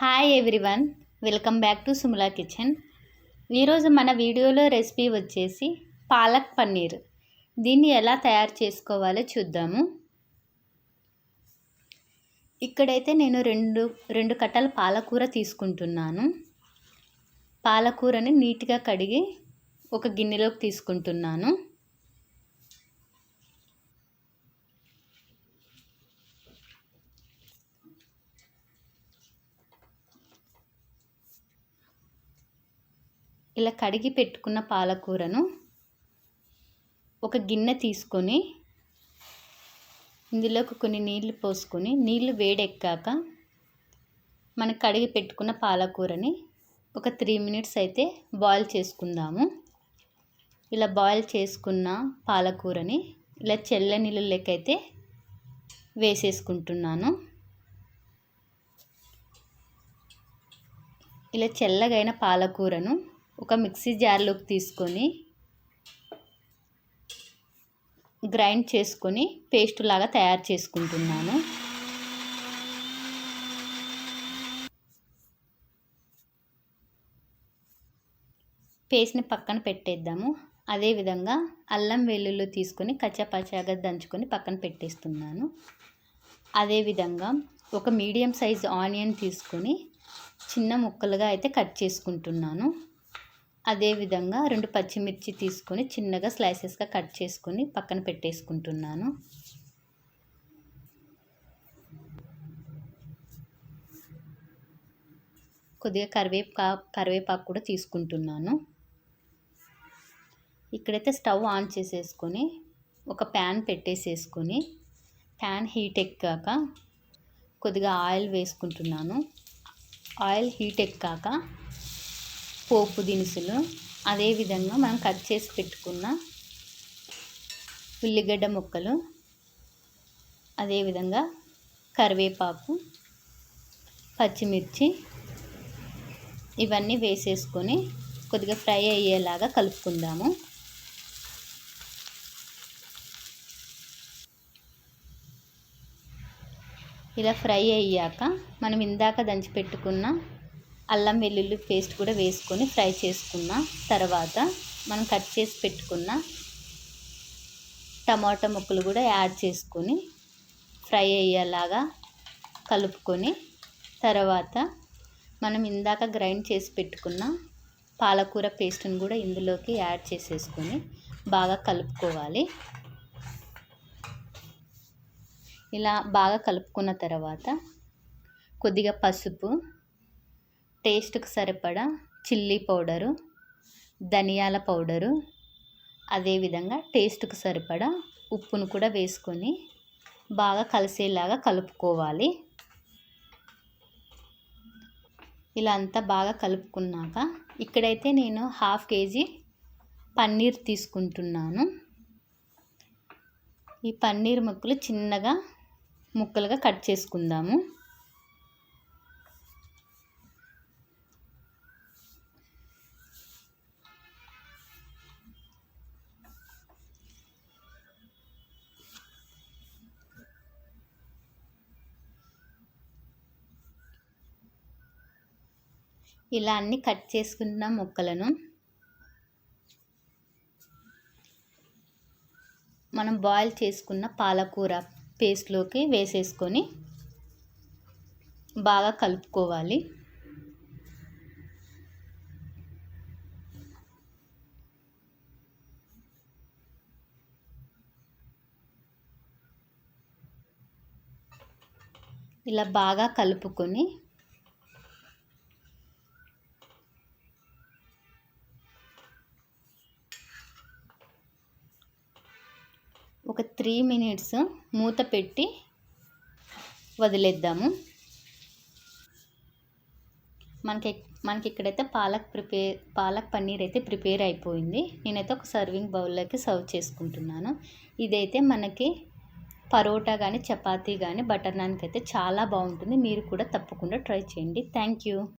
Hi everyone welcome back to Sumala kitchen ఈరోజు మన వీడియోలో రెసిపీ వచ్చేసి పాలక్ పన్నీర్. దీన్ని ఎలా తయారు చేసుకోవాలో చూద్దాము. ఇక్కడైతే నేను రెండు రెండు కట్టల పాలకూర తీసుకుంటున్నాను. పాలకూరని నీట్గా కడిగి ఒక గిన్నెలోకి తీసుకుంటున్నాను. ఇలా కడిగి పెట్టుకున్న పాలకూరను ఒక గిన్నె తీసుకొని ఇందులోకి కొన్ని నీళ్ళు పోసుకొని నీళ్ళు వేడెక్కాక మనం కడిగి పెట్టుకున్న పాలకూరని ఒక త్రీ మినిట్స్ అయితే బాయిల్ చేసుకుందాము. ఇలా బాయిల్ చేసుకున్న పాలకూరని ఇలా చెల్ల నీళ్ళు లెక్కైతే వేసేసుకుంటున్నాను. ఇలా చెల్లగైన పాలకూరను ఒక మిక్సీ జార్లోకి తీసుకొని గ్రైండ్ చేసుకొని పేస్ట్ లాగా తయారు చేసుకుంటున్నాను. పేస్ట్ని పక్కన పెట్టేద్దాము. అదేవిధంగా అల్లం వెల్లుల్లి తీసుకొని కచ్చాపచ్చాగా దంచుకొని పక్కన పెట్టేస్తున్నాను. అదేవిధంగా ఒక మీడియం సైజ్ ఆనియన్ తీసుకొని చిన్న ముక్కలుగా అయితే కట్ చేసుకుంటున్నాను. అదేవిధంగా రెండు పచ్చిమిర్చి తీసుకొని చిన్నగా స్లైసెస్గా కట్ చేసుకొని పక్కన పెట్టేసుకుంటున్నాను. కొద్దిగా కరివేపా కరివేపాకు కూడా తీసుకుంటున్నాను. ఇక్కడైతే స్టవ్ ఆన్ చేసేసుకొని ఒక ప్యాన్ పెట్టేసేసుకొని ప్యాన్ హీట్ ఎక్కాక కొద్దిగా ఆయిల్ వేసుకుంటున్నాను. ఆయిల్ హీట్ ఎక్కాక పోపు దినుసులు అదేవిధంగా మనం కట్ చేసి పెట్టుకున్న ఉల్లిగడ్డ ముక్కలు అదేవిధంగా కరివేపాకు పచ్చిమిర్చి ఇవన్నీ వేసేసుకొని కొద్దిగా ఫ్రై అయ్యేలాగా కలుపుకుందాము. ఇలా ఫ్రై అయ్యాక మనం ఇందాక దంచి పెట్టుకున్న అల్లం వెల్లుల్లి పేస్ట్ కూడా వేసుకొని ఫ్రై చేసుకున్న తర్వాత మనం కట్ చేసి పెట్టుకున్న టమాటా ముక్కలు కూడా యాడ్ చేసుకొని ఫ్రై అయ్యేలాగా కలుపుకొని తర్వాత మనం ఇందాక గ్రైండ్ చేసి పెట్టుకున్న పాలకూర పేస్ట్ని కూడా ఇందులోకి యాడ్ చేసేసుకొని బాగా కలుపుకోవాలి. ఇలా బాగా కలుపుకున్న తర్వాత కొద్దిగా పసుపు టేస్ట్కి సరిపడా చిల్లీ పౌడరు ధనియాల పౌడరు అదేవిధంగా టేస్ట్కి సరిపడా ఉప్పును కూడా వేసుకొని బాగా కలిసేలాగా కలుపుకోవాలి. ఇలా అంతా బాగా కలుపుకున్నాక ఇక్కడైతే నేను హాఫ్ కేజీ పన్నీర్ తీసుకుంటున్నాను. ఈ పన్నీర్ ముక్కలు చిన్నగా ముక్కలుగా కట్ చేసుకుందాము. ఇలా అన్ని కట్ చేసుకున్న ముక్కలను మనం బాయిల్ చేసుకున్న పాలకూర పేస్ట్లోకి వేసేసుకొని బాగా కలుపుకోవాలి. ఇలా బాగా కలుపుకొని ఒక త్రీ మినిట్స్ మూత పెట్టి వదిలేద్దాము. మనకి మనకి ఇక్కడైతే పాలక్ ప్రిపేర్ పాలక్ పన్నీర్ అయితే ప్రిపేర్ అయిపోయింది. నేనైతే ఒక సర్వింగ్ బౌల్లోకి సర్వ్ చేసుకుంటున్నాను. ఇదైతే మనకి పరోటా కానీ చపాతీ కానీ బటర్ నాన్కి అయితే చాలా బాగుంటుంది. మీరు కూడా తప్పకుండా ట్రై చేయండి. Thank you.